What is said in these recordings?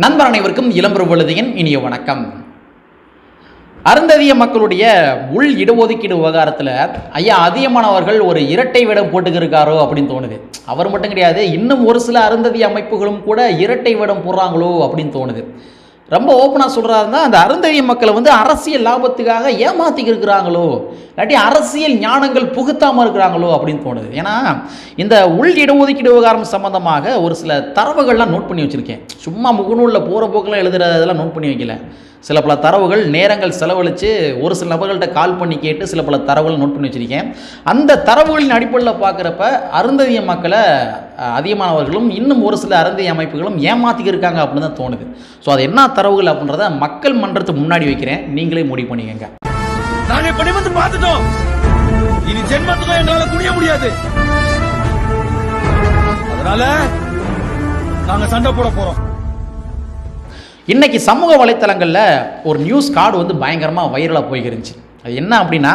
நண்பர் அனைவருக்கும் இளம்பெருவழுதியின் இனிய வணக்கம். அருந்ததிய மக்களுடைய உள் இடஒதுக்கீடு விவகாரத்தில் ஐயா அதிகமானவர்கள் ஒரு இரட்டை வேடம் போட்டுக்கிருக்காரோ அப்படின்னு தோணுது. அவர் மட்டும் கிடையாது இன்னும் ஒரு சில அருந்ததி அமைப்புகளும் கூட இரட்டை வேடம் போடுறாங்களோ அப்படின்னு தோணுது. ரொம்ப ஓப்பனாக சொல்கிறாருன்னா அந்த அருந்தவிய மக்களை வந்து அரசியல் லாபத்துக்காக ஏமாத்திக்கு இருக்கிறாங்களோ? இல்லாட்டி அரசியல் ஞானங்கள் புகுத்தாமல் இருக்கிறாங்களோ அப்படின்னு தோணுது. ஏன்னா இந்த உள் இடஒதுக்கீடு விவகாரம் சம்மந்தமாக ஒரு சில தரவுகள்லாம் நோட் பண்ணி வச்சுருக்கேன். சும்மா முகநூலில் போகிற போக்கெல்லாம் எழுதுறதெல்லாம் நோட் பண்ணி வைக்கல. சில பல தரவுகள் நேரங்கள் செலவழித்து ஒரு சில நபர்கள்ட்ட கால் பண்ணி கேட்டு சில பல தரவுகள் நோட் பண்ணி வச்சுருக்கேன். அந்த தரவுகளின் அடிப்படையில் பார்க்குறப்ப அருந்ததிய மக்களை அதிகமானவர்களும் இன்னும் ஒரு சில அருந்ததிய அமைப்புகளும் ஏமாத்திக்க இருக்காங்க அப்படின்னு தான் தோணுது. ஸோ அது என்ன தரவுகள் அப்படின்றத மக்கள் மன்றத்துக்கு முன்னாடி வைக்கிறேன். நீங்களே முடிவு பண்ணிக்கங்க. நாங்க இப்ப நிமிர்ந்து பார்த்துட்டோம். இனி ஜென்மத்துக்கும் எங்களால குனிய முடியாது. அதனால நாங்க சண்டை போட போறோம். இன்னைக்கு சமூக வலைத்தளங்களில் ஒரு நியூஸ் கார்டு வந்து பயங்கரமாக வைரலாக போய்கிருந்துச்சு. அது என்ன அப்படின்னா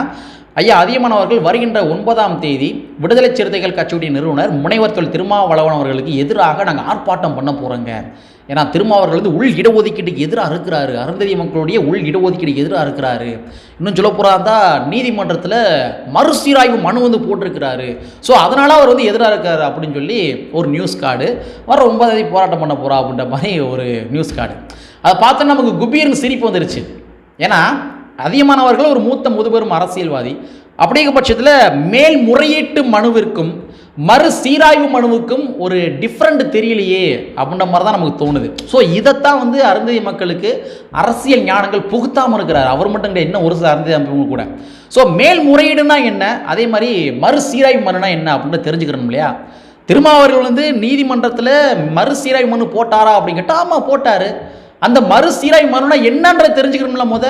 ஐயா அதியமானவர்கள் வருகின்ற ஒன்பதாம் தேதி விடுதலை சிறுத்தைகள் கட்சியுடைய நிறுவனர் முனைவர் தொழில் திருமாவளவன் அவர்களுக்கு எதிராக நாங்கள் ஆர்ப்பாட்டம் பண்ண போகிறோங்க ஏன்னா திருமாவர்கள் வந்து உள் இடஒதுக்கீட்டுக்கு எதிராக இருக்கிறாரு. அருந்ததி மக்களுடைய உள் இடஒதுக்கீடு எதிராக இருக்கிறாரு. இன்னும் சொல்ல போகிறா நீதிமன்றத்தில் மறுசீராய்வு மனு வந்து போட்டிருக்கிறாரு. ஸோ அதனால் அவர் வந்து எதிராக இருக்காரு அப்படின்னு சொல்லி ஒரு நியூஸ் கார்டு வர ஒன்பதாம் தேதி போராட்டம் பண்ண போகிறா அப்படின்ற மாதிரி ஒரு நியூஸ் கார்டு அதை பார்த்தோன்னா நமக்கு குபீர்னு சிரிப்பு வந்துருச்சு. ஏன்னா அதிகமானவர்கள் ஒரு மூத்த முதுபெரும் அரசியல்வாதி. அப்படிங்கிற பட்சத்தில் மேல்முறையீட்டு மனுவிற்கும் மறு சீராய்வு மனுவுக்கும் ஒரு டிஃப்ரெண்ட் தெரியலையே அப்படின்ற மாதிரி தான் நமக்கு தோணுது. ஸோ இதைத்தான் வந்து அருந்ததி மக்களுக்கு அரசியல் ஞானங்கள் புகுத்தாமல் இருக்கிறார். அவர் மட்டும் கிடையாது இன்னும் ஒரு சில அருந்ததி கூட. ஸோ மேல்முறையீடுனா என்ன? அதே மாதிரி மறு சீராய்வு மனுனா என்ன அப்படின்னு தெரிஞ்சுக்கிறோம் இல்லையா? திருமாவர்கள் வந்து நீதிமன்றத்தில் மறு சீராய்வு மனு போட்டாரா அப்படின்னு கேட்டால் ஆமாம் போட்டார். அந்த மறு சீராய்வு மனுனா என்னன்றதை தெரிஞ்சுக்கணும்ல முத.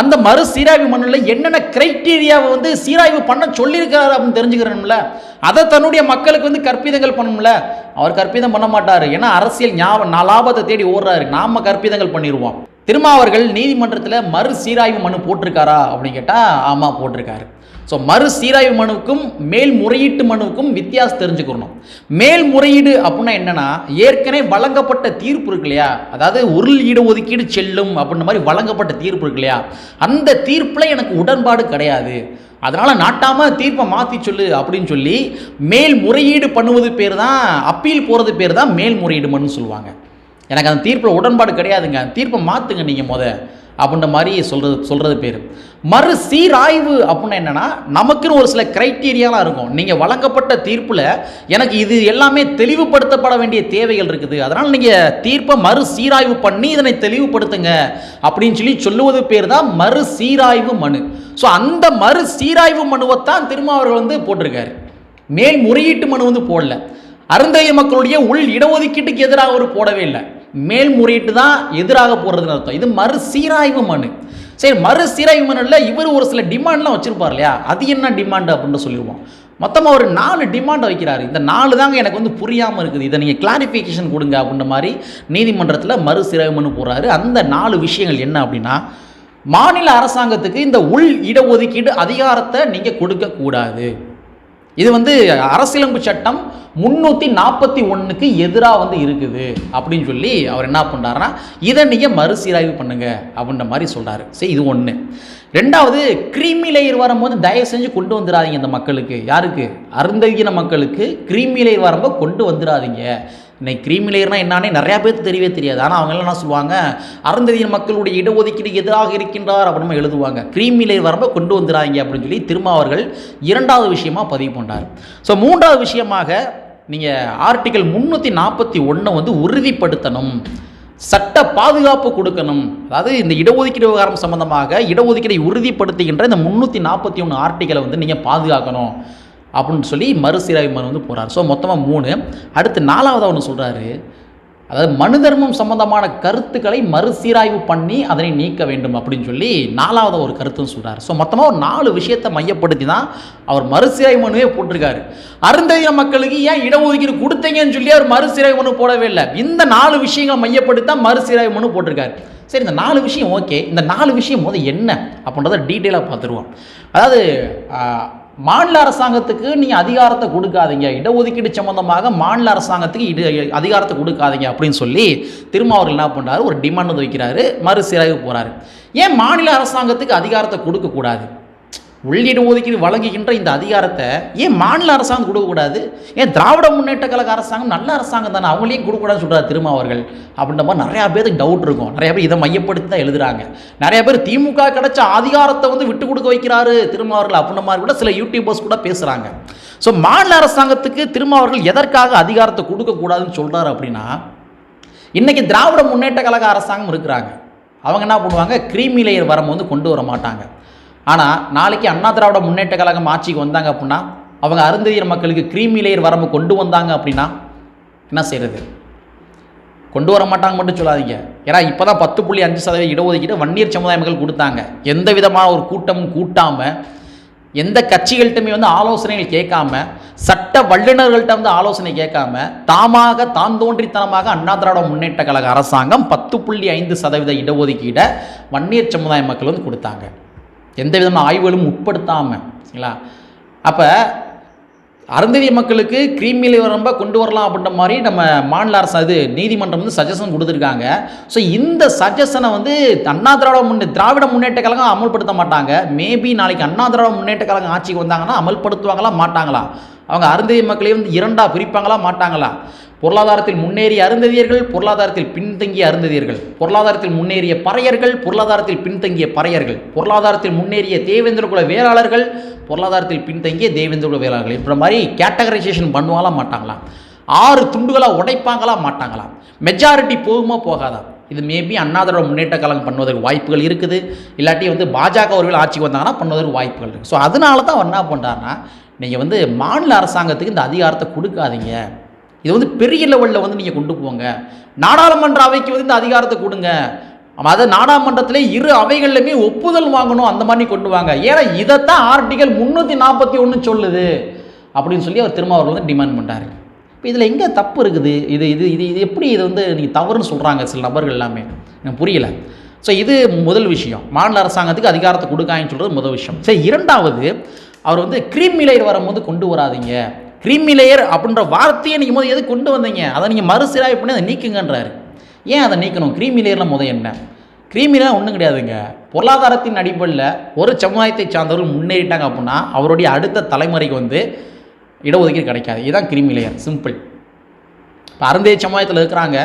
அந்த மறு சீராய்வு மனுல என்னென்ன கிரைட்டீரியாவை வந்து சீராய்வு பண்ண சொல்லியிருக்காரு அப்படின்னு தெரிஞ்சுக்கிறோம்ல அதை தன்னுடைய மக்களுக்கு வந்து கற்பிதங்கள் பண்ணணும்ல. அவர் கற்பிதம் பண்ண மாட்டார். ஏன்னா அரசியல் ஞாபகம் லாபத்தை தேடி ஓடுறாரு. நாம கற்பிதங்கள் பண்ணிடுவோம் திருமாவர்கள் நீதிமன்றத்தில் மறு சீராய்வு மனு போட்டிருக்காரா அப்படின்னு கேட்டால் ஆமாம் போட்டிருக்காரு. ஸோ மறு சீராய்வு மனுவுக்கும் மேல்முறையீட்டு மனுவுக்கும் வித்தியாசம் தெரிஞ்சுக்கணும். மேல்முறையீடு அப்படின்னா என்னென்னா ஏற்கனவே வழங்கப்பட்ட தீர்ப்பு இருக்கு இல்லையா? அதாவது உருள் ஈடு ஒதுக்கீடு செல்லும் அப்படின்ற மாதிரி வழங்கப்பட்ட தீர்ப்பு இருக்கு இல்லையா? அந்த தீர்ப்பில் எனக்கு உடன்பாடு கிடையாது. அதனால் நாட்டாமல் தீர்ப்பை மாற்றி சொல்லு அப்படின்னு சொல்லி மேல்முறையீடு பண்ணுவது பேர் தான் அப்பீல் போகிறது பேர் தான் மேல்முறையீடு மனு சொல்லுவாங்க. எனக்கு அந்த தீர்ப்பில் உடன்பாடு கிடையாதுங்க. தீர்ப்பை மாற்றுங்க நீங்கள் மொதல் அப்படின்ற மாதிரி சொல்கிறது சொல்கிறது பேர். மறு சீராய்வு அப்படின்னா என்னென்னா நமக்குன்னு ஒரு சில க்ரைட்டீரியாலாம் இருக்கும். நீங்கள் வழங்கப்பட்ட தீர்ப்பில் எனக்கு இது எல்லாமே தெளிவுபடுத்தப்பட வேண்டிய தேவைகள் இருக்குது. அதனால் நீங்கள் தீர்ப்பை மறு சீராய்வு பண்ணி இதனை தெளிவுபடுத்துங்க அப்படின்னு சொல்லி சொல்லுவது பேர் தான் மறு சீராய்வு மனு. ஸோ அந்த மறு சீராய்வு மனுவைத்தான் திருமாவர்கள் வந்து போட்டிருக்காரு. மேல்முறையீட்டு மனு வந்து போடல. அருந்தைய மக்களுடைய உள் இடஒதுக்கீட்டுக்கு எதிராக அவர் போடவே இல்லை. மேல்முறையீட்டு தான் எதிராக போடுறதுன்னு அர்த்தம். இது மறு சீராய்வு மனு. சரி மறு சீராய்வு மனுல இவர் ஒரு சில டிமாண்ட்லாம் வச்சிருப்பார் இல்லையா? அது என்ன டிமாண்ட் அப்படின்னு சொல்லிடுவோம். மொத்தமாக ஒரு நாலு டிமாண்ட் வைக்கிறாரு. இந்த நாலு தாங்க எனக்கு வந்து புரியாமல் இருக்குது. இதை நீங்கள் கிளாரிஃபிகேஷன் கொடுங்க அப்படின்ற மாதிரி நீதிமன்றத்தில் மறுசீராய்வு மனு போடுறாரு. அந்த நாலு விஷயங்கள் என்ன அப்படின்னா மாநில அரசாங்கத்துக்கு இந்த உள் இடஒதுக்கீடு அதிகாரத்தை நீங்கள் கொடுக்கக்கூடாது. இது வந்து அரசியலமைப்பு சட்டம் முன்னூற்றி நாற்பத்தி ஒன்றுக்கு எதிராக வந்து இருக்குது அப்படின்னு சொல்லி அவர் என்ன பண்ணுறாருன்னா இதை நீங்கள் மறுசீராய்வு பண்ணுங்க அப்படின்ற மாதிரி சொல்கிறாரு சரி இது ஒன்று ரெண்டாவது கிரீமி லேயர் வரும்போது தயவு செஞ்சு கொண்டு வந்துடாதீங்க இந்த மக்களுக்கு. யாருக்கு? அருந்தகின மக்களுக்கு கிரீமி லேயர் வரும்போது கொண்டு வந்துடாதீங்க. இன்னைக்கு கிரீமிலேயர்னால் என்னன்னே நிறையா பேருக்கு தெரியவே தெரியாது. ஆனால் அவங்க என்ன சொல்லுவாங்க? அருந்ததியின் மக்களுடைய இடஒதுக்கீடு எதிராக இருக்கின்றார் அப்படின்னு எழுதுவாங்க. கிரீமிலேயர் வரம்ப கொண்டு வந்துடாங்க அப்படின்னு சொல்லி திருமாவர்கள் இரண்டாவது விஷயமா பதிவு பண்ணார் ஸோ மூன்றாவது விஷயமாக நீங்கள் ஆர்டிக்கல் முந்நூற்றி நாற்பத்தி ஒன்றை வந்து உறுதிப்படுத்தணும். சட்ட பாதுகாப்பு கொடுக்கணும். அதாவது இந்த இடஒதுக்கீடு விவகாரம் சம்பந்தமாக இடஒதுக்கீடை உறுதிப்படுத்துகின்ற இந்த முந்நூற்றி நாற்பத்தி ஒன்று ஆர்டிக்கலை வந்து நீங்கள் பாதுகாக்கணும். அப்படின்னு சொல்லி மறுசீராய்வு மனு வந்து போகிறார் ஸோ மொத்தமாக மூணு. அடுத்து நாலாவதாக ஒன்று சொல்கிறாரு அதாவது மனு தர்மம் சம்பந்தமான கருத்துக்களை மறுசீராய்வு பண்ணி அதனை நீக்க வேண்டும் அப்படின்னு சொல்லி நாலாவது ஒரு கருத்தும் சொல்கிறார் ஸோ மொத்தமாக ஒரு நாலு விஷயத்தை மையப்படுத்தி தான் அவர் மறுசீராய்வு மனுவே போட்டிருக்காரு. அருந்ததிய மக்களுக்கு ஏன் இடஒதுக்கீடு கொடுத்தீங்கன்னு சொல்லி அவர் மறுசீராய்வு மனு போடவே இல்லை. இந்த நாலு விஷயங்களை மையப்படுத்தி தான் மறுசீராய்வு மனு போட்டிருக்காரு. சரி இந்த நாலு விஷயம் ஓகே இந்த நாலு விஷயம் போது என்ன அப்படின்றத டீட்டெயிலாக பார்த்துருவோம். அதாவது மாநில அரசாங்கத்துக்கு நீங்கள் அதிகாரத்தை கொடுக்காதீங்க. இடஒதுக்கீடு சம்மந்தமாக மாநில அரசாங்கத்துக்கு இட அதிகாரத்தை கொடுக்காதீங்க அப்படின்னு சொல்லி திரும்ப அவர்கள் என்ன பண்ணுறாரு ஒரு டிமாண்ட் வந்து வைக்கிறாரு. மறுசீராய்வு போகிறாரு ஏன் மாநில அரசாங்கத்துக்கு அதிகாரத்தை கொடுக்கக்கூடாது? உள்ளிட ஒதுக்கீடு வழங்குகின்ற இந்த அதிகாரத்தை ஏன் மாநில அரசாங்கம் கொடுக்கக்கூடாது? ஏன் திராவிட முன்னேற்ற கழக அரசாங்கம் நல்ல அரசாங்கம் தானே? அவங்களையும் கொடுக்கக்கூடாதுன்னு சொல்கிறார் திரும்ப அவர்கள். அப்படின்ற மாதிரி நிறையா பேருக்கு டவுட் இருக்கும். நிறைய பேர் இதை மையப்படுத்தி தான் எழுதுறாங்க. நிறைய பேர் திமுக கிடைச்ச அதிகாரத்தை வந்து விட்டு கொடுக்க வைக்கிறாரு திரும்ப அவர்கள் அப்படின்ற மாதிரி கூட சில யூடியூபர்ஸ் கூட பேசுகிறாங்க ஸோ மாநில அரசாங்கத்துக்கு திரும்ப அவர்கள் எதற்காக அதிகாரத்தை கொடுக்கக்கூடாதுன்னு சொல்கிறாரு அப்படின்னா இன்றைக்கி திராவிட முன்னேற்ற கழக அரசாங்கம் இருக்கிறாங்க. அவங்க என்ன பண்ணுவாங்க? கிரீமி லேயர் வரம்பு வந்து கொண்டு வர மாட்டாங்க. ஆனால் நாளைக்கு அண்ணா திராவிட முன்னேற்ற கழகம் ஆட்சிக்கு வந்தாங்க அப்படின்னா அவங்க அருந்ததியர் மக்களுக்கு கிரீமி லேயர் வரம்பு கொண்டு வந்தாங்க அப்படின்னா என்ன செய்கிறது கொண்டு வர மாட்டாங்க மட்டும் சொல்லாதீங்க. ஏன்னா இப்போ தான் பத்து புள்ளி அஞ்சு சதவீத இடஒதுக்கீடு வன்னியர் சமுதாய மக்கள் கொடுத்தாங்க. எந்த விதமான ஒரு கூட்டமும் கூட்டாமல் எந்த கட்சிகள்கிட்டமே வந்து ஆலோசனைகள் கேட்காம சட்ட வல்லுநர்கள்ட்ட வந்து ஆலோசனை கேட்காம தாமாக தான் தோன்றித்தனமாக அண்ணா திராவிட முன்னேற்ற கழக அரசாங்கம் பத்து புள்ளி ஐந்து சதவீத இடஒதுக்கீடை வன்னியர் சமுதாய மக்கள் வந்து கொடுத்தாங்க. எந்த விதமான ஆய்வுகளும் உட்படுத்தாமல் சரிங்களா? அப்போ அருந்ததி மக்களுக்கு கிரீமியில் ரொம்ப கொண்டு வரலாம் அப்படின்ற மாதிரி நம்ம மாநில அரசு அது நீதிமன்றம் வந்து சஜஷன் கொடுத்துருக்காங்க. ஸோ இந்த சஜஷனை வந்து அண்ணா திராவிட முன்னே திராவிட முன்னேற்ற கழகம் அமல்படுத்த மாட்டாங்க. மேபி நாளைக்கு அண்ணா திராவிட முன்னேற்ற கழகம் ஆட்சிக்கு வந்தாங்கன்னா அமல்படுத்துவாங்களா மாட்டாங்களா? அவங்க அருந்ததி மக்களையும் வந்து இரண்டாக பிரிப்பாங்களா மாட்டாங்களா? பொருளாதாரத்தில் முன்னேறிய அருந்ததியர்கள் பொருளாதாரத்தில் பின்தங்கிய அருந்ததியர்கள். பொருளாதாரத்தில் முன்னேறிய பறையர்கள் பொருளாதாரத்தில் பின்தங்கிய பறையர்கள். பொருளாதாரத்தில் முன்னேறிய தேவேந்திர குல வேளாளர்கள் பொருளாதாரத்தில் பின்தங்கிய தேவேந்திர குல வேளாளர்கள். இப்படி மாதிரி கேட்டகரைசேஷன் பண்ணுவாங்களா மாட்டாங்களா? ஆறு துண்டுகளாக உடைப்பாங்களா மாட்டாங்களா? மெஜாரிட்டி போகுமா போகாதா? இது மேபி அண்ணாதிராவிட முன்னேற்ற கழகம் பண்ணுவதற்கு வாய்ப்புகள் இருக்குது. இல்லாட்டி வந்து பாஜக அவர்கள் ஆட்சிக்கு வந்தாங்கன்னா பண்ணுவதற்கு வாய்ப்புகள் இருக்குது ஸோ அதனால தான் அவர் என்ன பண்ணுறாருன்னா நீங்கள் வந்து மாநில அரசாங்கத்துக்கு இந்த அதிகாரத்தை கொடுக்காதீங்க. இது வந்து பெரிய லெவலில் வந்து நீங்கள் கொண்டு போங்க. நாடாளுமன்ற அவைக்கு வந்து இந்த அதிகாரத்தை கொடுங்க. அதாவது நாடாளுமன்றத்தில் நாடாளுமன்றத்திலே இரு அவைகள்லையுமே ஒப்புதல் வாங்கணும் அந்த மாதிரி கொண்டு வாங்க. ஏன்னா இதைத்தான் ஆர்டிகல் முந்நூற்றி நாற்பத்தி ஒன்று சொல்லுது. அப்படின்னு சொல்லி அவர் திரும்ப அவர் வந்து டிமாண்ட் பண்ணுறாரு இப்போ இதில் எங்கே தப்பு இருக்குது? இது இது இது இது எப்படி இது வந்து நீங்கள் தவறுன்னு சொல்கிறாங்க சில நபர்கள் எல்லாமே? எனக்கு புரியலை. ஸோ இது முதல் விஷயம். மாநில அரசாங்கத்துக்கு அதிகாரத்தை கொடுக்காங்கன்னு சொல்கிறது முதல் விஷயம். சரி இரண்டாவது அவர் வந்து கிரீம் லேயர் வரும்போது கொண்டு வராதீங்க. கிரீமி லேயர் அப்படின்ற வார்த்தையை நீங்கள் முதல் எது கொண்டு வந்தீங்க? அதை நீங்கள் மறுசீராய் பண்ணி அதை நீக்குங்கன்றாரு. ஏன் அதை நீக்கணும்? கிரீமி லேயரில் முதல் என்ன? கிரீமிலாம் ஒன்றும் கிடையாதுங்க. பொருளாதாரத்தின் அடிப்படையில் ஒரு சமுதாயத்தை சார்ந்தவர்கள் முன்னேறிட்டாங்க அப்படின்னா அவருடைய அடுத்த தலைமுறைக்கு வந்து இடஒதுக்கீடு கிடைக்காது. இதுதான் கிரீமி லேயர் சிம்பிள் இப்போ அருந்தே சமுதாயத்தில் இருக்கிறாங்க.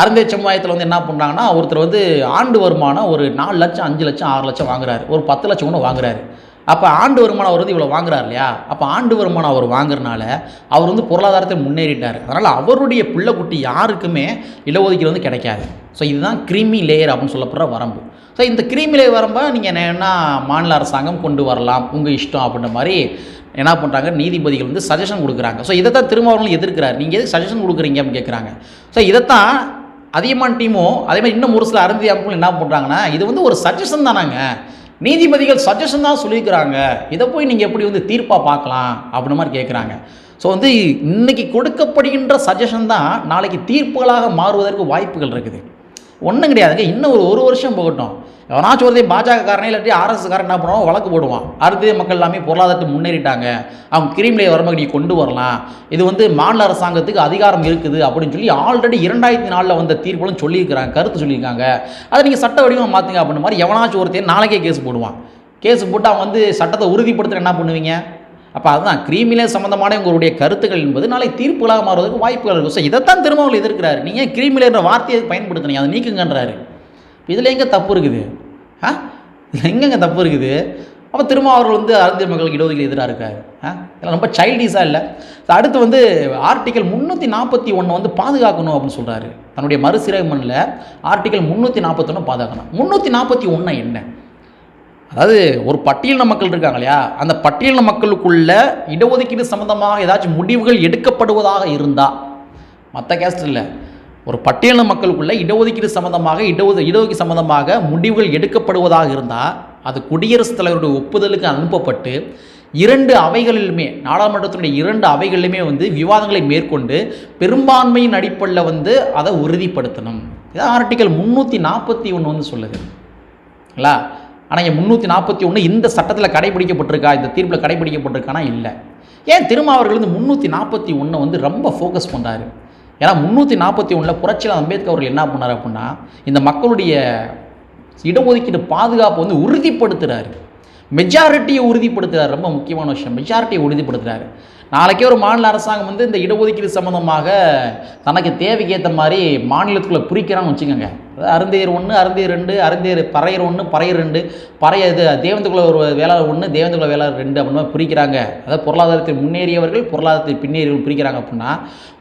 அருந்தே சமுதாயத்தில் வந்து என்ன பண்ணுறாங்கன்னா ஒருத்தர் வந்து ஆண்டு வருமானம் ஒரு நாலு லட்சம் அஞ்சு லட்சம் ஆறு லட்சம் வாங்குறாரு. ஒரு பத்து லட்சம் கூட வாங்குறாரு. அப்போ ஆண்டு வருமானம் அவர் வந்து இவ்வளோ வாங்குறாரு இல்லையா? அப்போ ஆண்டு வருமானம் அவர் வாங்குறனால அவர் வந்து பொருளாதாரத்தை முன்னேறிட்டார். அதனால் அவருடைய பிள்ளைக்குட்டி யாருக்குமே இடஒதுக்கீடு வந்து கிடைக்காது. ஸோ இதுதான் கிரீமி லேயர் அப்படின்னு சொல்லப்படுற வரம்பு. ஸோ இந்த கிரீமி லேயர் வரம்பை நீங்கள் என்ன மாநில அரசாங்கம் கொண்டு வரலாம் உங்கள் இஷ்டம் அப்படின்ற மாதிரி என்ன பண்ணுறாங்க நீதிபதிகள் வந்து சஜஷன் கொடுக்குறாங்க. ஸோ இதை தான் திரும்ப அவர்களும் எதிர்க்கிறார். நீங்கள் எதுக்கு சஜஷன் கொடுக்குறீங்க அப்படின்னு கேட்குறாங்க ஸோ இதைத்தான் அதிகமான டீமும் அதே மாதிரி இன்னும் ஒரு சில அருந்தி அமைப்புகள் என்ன பண்ணுறாங்கன்னா இது வந்து ஒரு சஜஷன் தானாங்க. நீதிபதிகள் சஜஷன் தான் சொல்லியிருக்கிறாங்க. இதை போய் நீங்கள் எப்படி வந்து தீர்ப்பாக பார்க்கலாம் அப்படின்ற மாதிரி கேட்குறாங்க ஸோ வந்து இன்னைக்கு கொடுக்கப்படுகின்ற சஜஷன் தான் நாளைக்கு தீர்ப்புகளாக மாறுவதற்கு வாய்ப்புகள் இருக்குது. ஒன்றும் கிடையாதுங்க. இன்னும் ஒரு ஒரு வருஷம் போகட்டும். எவனாச்சும் ஒருத்தே பாஜக காரனே இல்லாட்டி ஆர்எஸ் என்ன பண்ணுவான்? வழக்கு போடுவான். அடுத்த மக்கள் எல்லாமே பொருளாதாரத்தை முன்னேறிட்டாங்க. அவங்க கிரீம்லே வரம்பு நீ கொண்டு வரலாம். இது வந்து மாநில அரசாங்கத்துக்கு அதிகாரம் இருக்குது அப்படின்னு சொல்லி ஆல்ரெடி இரண்டாயிரத்தி நாலில் வந்த தீர்ப்புகளும் சொல்லியிருக்கிறாங்க கருத்து சொல்லியிருக்காங்க. அதை நீங்கள் சட்ட வடிவம் மாற்றுங்க அப்படின்ற மாதிரி எவனாச்சும் ஒருத்தையும் நாளைக்கே கேஸ் போடுவான். கேஸ் போட்டு அவன் வந்து சட்டத்தை உறுதிப்படுத்த என்ன பண்ணுவீங்க? அப்போ அதுதான் கிரீமிலே சம்மந்தமான உங்களுடைய கருத்துக்கள் என்பது நாளை தீர்ப்புகளாக மாறுவதற்கு வாய்ப்புகள் இருக்கும் ஸோ இதைத்தான் திருமாவளி அவர் எதிர்க்கிறார் நீங்கள் கிரீமிலேன்ற வார்த்தையை பயன்படுத்தினீங்க? அதை நீக்குங்கன்றாரு. இதில் எங்கே தப்பு இருக்குது? ஆ? இதில் எங்கெங்கே தப்பு இருக்குது? அப்போ திரும்ப அவர்கள் வந்து அரசியல் மக்களுக்கு இடஒதுக்கீடு எதிராக இருக்காரு. ஆ? இதெல்லாம் ரொம்ப சைல்டிஷாக இல்லை. அடுத்து வந்து ஆர்டிக்கல் முந்நூற்றி நாற்பத்தி ஒன்று வந்து பாதுகாக்கணும் அப்படின்னு சொல்கிறாரு தன்னுடைய மறுசீரமைப்பு ஆர்டிக்கல் முந்நூற்றி நாற்பத்தொன்று பாதுகாக்கணும். முந்நூற்றி நாற்பத்தி ஒன்று என்ன? அதாவது ஒரு பட்டியலின மக்கள் இருக்காங்க இல்லையா? அந்த பட்டியலின மக்களுக்குள்ள இடஒதுக்கீடு சம்மந்தமாக ஏதாச்சும் முடிவுகள் எடுக்கப்படுவதாக இருந்தால் மற்ற கேஸ்ட் இல்லை. ஒரு பட்டியலின மக்களுக்குள்ள இடஒதுக்கீடு சம்மந்தமாக இடஒது இடஒதுக்கீடு சம்மந்தமாக முடிவுகள் எடுக்கப்படுவதாக இருந்தால் அது குடியரசுத் தலைவருடைய ஒப்புதலுக்கு அனுப்பப்பட்டு இரண்டு அவைகளிலுமே நாடாளுமன்றத்தினுடைய இரண்டு அவைகளிலுமே வந்து விவாதங்களை மேற்கொண்டு பெரும்பான்மையின் அடிப்படையில் வந்து அதை உறுதிப்படுத்தணும். இதான் ஆர்டிக்கல் முந்நூற்றி நாற்பத்தி ஒன்று வந்து சொல்லுது. இல்லை? ஆனால் இங்கே முந்நூற்றி நாற்பத்தி ஒன்று இந்த சட்டத்தில் கடைபிடிக்கப்பட்டிருக்கா? இந்த தீர்ப்பில் கடைபிடிக்கப்பட்டிருக்கானா? இல்லை. ஏன் திருமாவர்கள் வந்து முந்நூற்றி நாற்பத்தி ஒன்று வந்து ரொம்ப ஃபோக்கஸ் பண்ணுறாரு ஏன்னா முந்நூற்றி நாற்பத்தி ஒன்றில் புரட்சியில் அம்பேத்கர் அவர்கள் என்ன பண்ணார் அப்படின்னா இந்த மக்களுடைய இடஒதுக்கீடு பாதுகாப்பை வந்து உறுதிப்படுத்துகிறாரு மெஜாரிட்டியை உறுதிப்படுத்துகிறார் ரொம்ப முக்கியமான விஷயம். மெஜாரிட்டியை உறுதிப்படுத்துகிறாரு நாளைக்கே ஒரு மாநில அரசாங்கம் வந்து இந்த இடஒதுக்கீடு சம்மந்தமாக தனக்கு தேவைக்கேற்ற மாதிரி மாநிலத்துக்குள்ளே பிரிக்கிறான்னு வச்சுக்கோங்க. அதாவது அருந்தையர் ஒன்று அருந்தையர் ரெண்டு அருந்தையர் பறையர் ஒன்று பறையர் ரெண்டு. பறைய இது தேவந்துக்குள்ள ஒரு வேளாளர் ஒன்று தேவந்துக்குள்ள வேளாளர் ரெண்டு அப்படின்னு பிரிக்கிறாங்க அதாவது பொருளாதாரத்தில் முன்னேறியவர்கள் பொருளாதாரத்தில் பின்னேறியவர்கள் பிரிக்கிறாங்க அப்படின்னா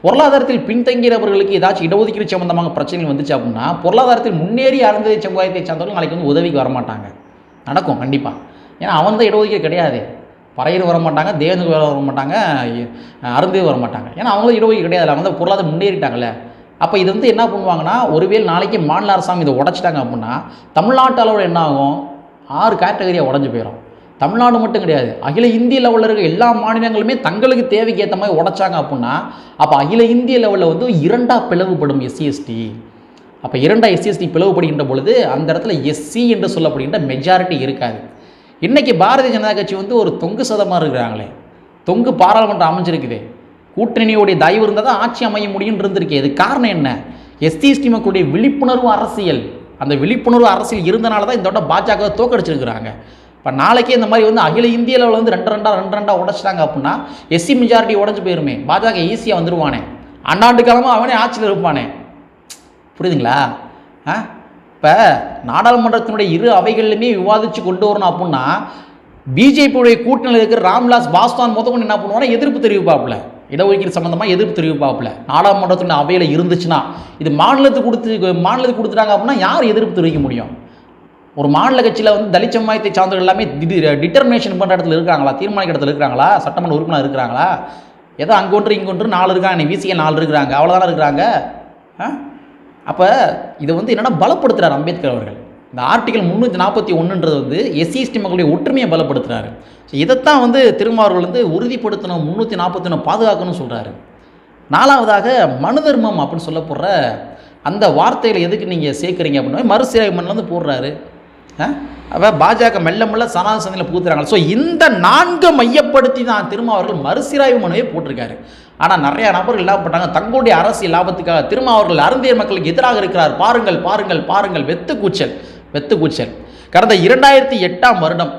பொருளாதாரத்தில் பின்தங்கியவர்களுக்கு ஏதாச்சும் இடஒதுக்கீடு சம்பந்தமாக பிரச்சனைகள் வந்துச்சு அப்படின்னா பொருளாதாரத்தில் முன்னேறி அருந்தைய சமுதாயத்தை சார்ந்தவர்கள் நாளைக்கு வந்து உதவிக்கு வரமாட்டாங்க. நடக்கும் கண்டிப்பாக ஏன்னா அவன் தான் இடஒதுக்கீடு கிடையாது. பறையர் வர மாட்டாங்க தேவனுக்கு வர மாட்டாங்க அருந்தே வர மாட்டாங்க ஏன்னா அவங்களும் இடஒதுக்கீடு கிடையாது அவங்க வந்து பொருளாதாரம் முன்னேறிட்டாங்கல்ல. அப்போ இது வந்து என்ன பண்ணுவாங்கன்னா ஒருவேளை நாளைக்கு மாநில அரசாங்கம் இதை உடைச்சிட்டாங்க அப்படின்னா தமிழ்நாட்டு அளவில் என்ன ஆகும்? ஆறு கேட்டகரியாக உடஞ்சி போயிடும் தமிழ்நாடு மட்டும் கிடையாது. அகில இந்திய லெவலில் இருக்க எல்லா மாநிலங்களுமே தங்களுக்கு தேவைக்கு ஏற்ற மாதிரி உடைச்சாங்க அப்படின்னா அப்போ அகில இந்திய லெவலில் வந்து இரண்டாக பிளவுபடும் எஸ்சிஎஸ்டி அப்போ இரண்டாக எஸ்சிஎஸ்டி பிளவுபடுகின்ற பொழுது அந்த இடத்துல எஸ்சி என்று சொல்லப்படுகின்ற மெஜாரிட்டி இருக்காது. இன்றைக்கி பாரதிய ஜனதா கட்சி வந்து ஒரு தொங்கு சதமாக இருக்கிறாங்களே. தொங்கு பாராளுமன்றம் அமைஞ்சிருக்குது. கூட்டணியோடைய தயவு இருந்தால் தான் ஆட்சி அமைய முடியும்னு இருந்திருக்கு. இது காரணம் என்ன? எஸ்டி எஸ்டி மக்களுடைய விழிப்புணர்வு அரசியல். அந்த விழிப்புணர்வு அரசியல் இருந்தனால தான் இந்த பாஜக தோக்கடிச்சிருக்கிறாங்க இப்போ நாளைக்கே இந்த மாதிரி வந்து அகில இந்திய லெவலில் வந்து ரெண்டு ரெண்டாக ரெண்டு ரெண்டாக உடைச்சிட்டாங்க அப்படின்னா எஸ்சி மெஜாரிட்டி உடஞ்சி போயிருமே. பாஜக ஈஸியாக வந்துருவானே. அண்ணாண்டு காலமாக அவனே ஆட்சியில் இருப்பானே. புரியுதுங்களா? ஆ? இப்போ நாடாளுமன்றத்தினுடைய இரு அவைகள்லையுமே விவாதித்து கொண்டு வரணும் அப்படின்னா பிஜேபியுடைய கூட்டணியில் இருக்கிற ராம்விலாஸ் பாஸ்வான் முத கொண்டு என்ன பண்ணுவாங்கன்னா எதிர்ப்பு தெரிவிப்பாப்புல. இடஒதுக்கீடு சம்மந்தமாக எதிர்ப்பு தெரிவிப்பாப்புல. நாடாளுமன்றத்தினுடைய அவையில் இருந்துச்சுன்னா இது மாநிலத்துக்கு கொடுத்து மாநிலத்துக்கு கொடுத்துட்டாங்க அப்படின்னா யார் எதிர்ப்பு தெரிவிக்க முடியும்? ஒரு மாநில கட்சியில் வந்து தலித் சமுதாயத்தை சார்ந்தவர்கள் எல்லாமே டிட்டர்மினேஷன் பண்ணுற இடத்துல இருக்காங்களா? தீர்மானிக்கிற இடத்துல இருக்கிறாங்களா சட்டமன்ற உறுப்பினர் இருக்கிறாங்களா ஏதோ அங்கொன்று இங்கொன்று நாலு இருக்காங்க விசிஏ நாலு இருக்கிறாங்க அவ்வளோதானே இருக்கிறாங்க? ஆ? அப்போ இதை வந்து என்னென்னா பலப்படுத்துகிறார் அம்பேத்கர் அவர்கள். இந்த ஆர்டிகல் முந்நூற்றி நாற்பத்தி ஒன்றுன்றது வந்து எஸ்சிஎஸ்டி மக்களுடைய ஒற்றுமையை பலப்படுத்துகிறாரு ஸோ இதைத்தான் வந்து திருமாவர்கள் வந்து உறுதிப்படுத்தணும் முந்நூற்றி நாற்பத்தி ஒன்று பாதுகாக்கணும்னு சொல்கிறாரு நாலாவதாக மனு தர்மம் அப்படின்னு சொல்லப்படுற அந்த வார்த்தையில் எதுக்கு நீங்கள் சேர்க்குறீங்க அப்படின்னா மறுசீரமை வந்து போடுறாரு. அப்போ பாஜக மெல்ல மெல்ல சனாதன சந்தையில் புகுத்துறாங்க. ஸோ இந்த நான்கு மையப்படுத்தி தான் திருமாவர்கள் மறுசீராய்வு மனுவை போட்டிருக்காரு. ஆனால் நிறைய நபர்கள் என்ன பண்ணாங்க தங்களுடைய அரசியல் லாபத்துக்காக திருமாவர்கள் அருந்தியர் மக்களுக்கு எதிராக இருக்கிறார். பாருங்கள் பாருங்கள் பாருங்கள். வெத்து கூச்சல் வெத்து கூச்சல். கடந்த இரண்டாயிரத்தி எட்டாம் வருடம்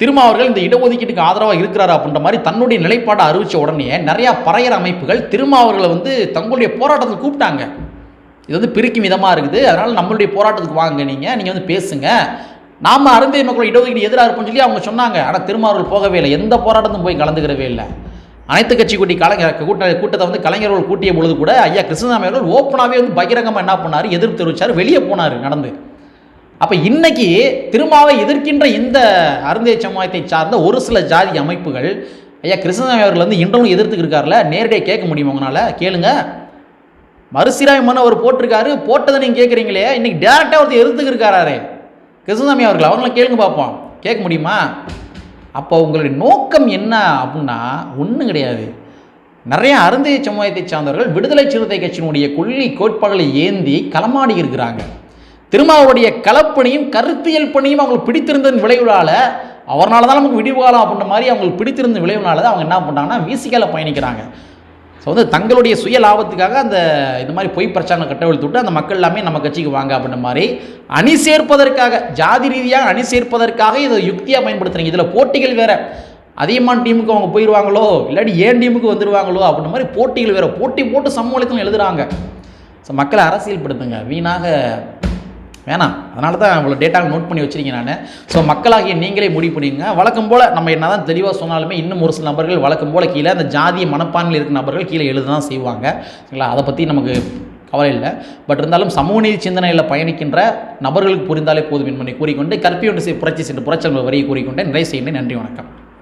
திருமாவர்கள் இந்த இடஒதுக்கீட்டுக்கு ஆதரவாக இருக்கிறார் அப்படின்ற மாதிரி தன்னுடைய நிலைப்பாடை அறிவித்த உடனே நிறையா பறையர் அமைப்புகள் திருமாவர்களை வந்து தங்களுடைய போராட்டத்தில் கூப்பிட்டாங்க. இது வந்து பிரிக்கும் விதமாக இருக்குது. அதனால் நம்மளுடைய போராட்டத்துக்கு வாங்க நீங்கள் நீங்கள் வந்து பேசுங்க. நாம் அருந்தை மக்களோட இடஒதுக்கீடு எதிராக இருப்போம்னு சொல்லி அவங்க சொன்னாங்க. ஆனால் திருமாவர்கள் போகவே இல்லை. எந்த போராட்டத்தும் போய் கலந்துக்கிறவே இல்லை. அனைத்து கட்சி கூட்டி கலைஞர் கூட்ட கூட்டத்தை வந்து கலைஞர்கள் கூட்டிய பொழுது கூட ஐயா கிருஷ்ணசாமி அவர்கள் ஓப்பனாகவே வந்து பகிரங்கமாக என்ன பண்ணார்? எதிர்ப்பு தெரிவித்தார் வெளியே போனார் நடந்து. அப்போ இன்னைக்கு திருமாவை எதிர்க்கின்ற இந்த அருந்தைய சமுதாயத்தை சார்ந்த ஒரு சில ஜாதி அமைப்புகள் ஐயா கிருஷ்ணசாமி அவர்கள் வந்து இன்றும் எதிர்த்துக்கு இருக்கார்ல நேரடியாக கேட்க முடியும் உங்களால்? கேளுங்கள் மறுசீராய்வு மனு அவர் போட்டிருக்காரு. போட்டதை நீங்கள் கேட்குறீங்களே இன்றைக்கி டேரெக்டாக ஒருத்தர் எதிர்த்துக்கு இருக்காரே கிருஷ்ணசாமி அவர்கள் அவங்கள கேளுங்க பார்ப்போம் கேட்க முடியுமா? அப்போ உங்களுடைய நோக்கம் என்ன அப்படின்னா ஒன்றும் கிடையாது. நிறைய அருந்தைய சமுதாயத்தை சார்ந்தவர்கள் விடுதலை சிறுத்தை கட்சியினுடைய கொள்ளி கோட்பாடுகளை ஏந்தி களமாடி இருக்கிறாங்க. திரும்ப அவருடைய கலப்பணியும் கருத்தியல் பணியும் அவங்களுக்கு பிடித்திருந்ததன் விளைவுகளால் அவரால் தான் நமக்கு விடிவு காலம் அப்படின்ற மாதிரி அவங்களுக்கு பிடித்திருந்த விளைவுனால தான் அவங்க என்ன பண்ணாங்கன்னா வீசிக்கால பயணிக்கிறாங்க. ஸோ வந்து தங்களுடைய சுய லாபத்துக்காக அந்த இந்த மாதிரி பொய் பிரச்சாரம் கட்டவிழ்த்து விட்டு அந்த மக்கள் எல்லாமே நம்ம கட்சிக்கு வாங்க அப்படின்ற மாதிரி அணி சேர்ப்பதற்காக ஜாதி ரீதியாக அணி சேர்ப்பதற்காக இதை யுக்தியாக பயன்படுத்துறீங்க. இதில் போட்டிகள் வேற. அதிகமான டீமுக்கு அவங்க போயிடுவாங்களோ இல்லாட்டி ஏன் டீமுக்கு வந்துடுவாங்களோ அப்படின்ற மாதிரி போட்டிகள் வேறு. போட்டி போட்டு சமூகத்தில் எழுதுறாங்க. ஸோ மக்களை அரசியல்படுத்துங்க. வீணாக வேணாம். அதனால தான் இவ்வளோ டேட்டாவை நோட் பண்ணி வச்சிருக்கேன் நான். ஸோ மக்களாகிய நீங்களே முடிவு பண்ணிங்க வழக்கம் போல் நம்ம என்ன தான் தெளிவாக சொன்னாலுமே இன்னும் ஒரு சில நபர்கள் வழக்கம் போல் கீழே அந்த ஜாதிய மனப்பான்மையில் இருக்கிற நபர்கள் கீழே எழுத தான் செய்வாங்க. சரிங்களா? அதை பற்றி நமக்கு கவலை இல்லை. பட் இருந்தாலும் சமூக நீதி சிந்தனையில் பயணிக்கின்ற நபர்களுக்கு புரிந்தாலே போதும் என்பதை கூறிக்கொண்டு கற்பியொன்று புரட்சி சென்று புரட்சி வரியை கூறிக்கொண்டு நிறைய செய்கின்றேன் நன்றி வணக்கம்.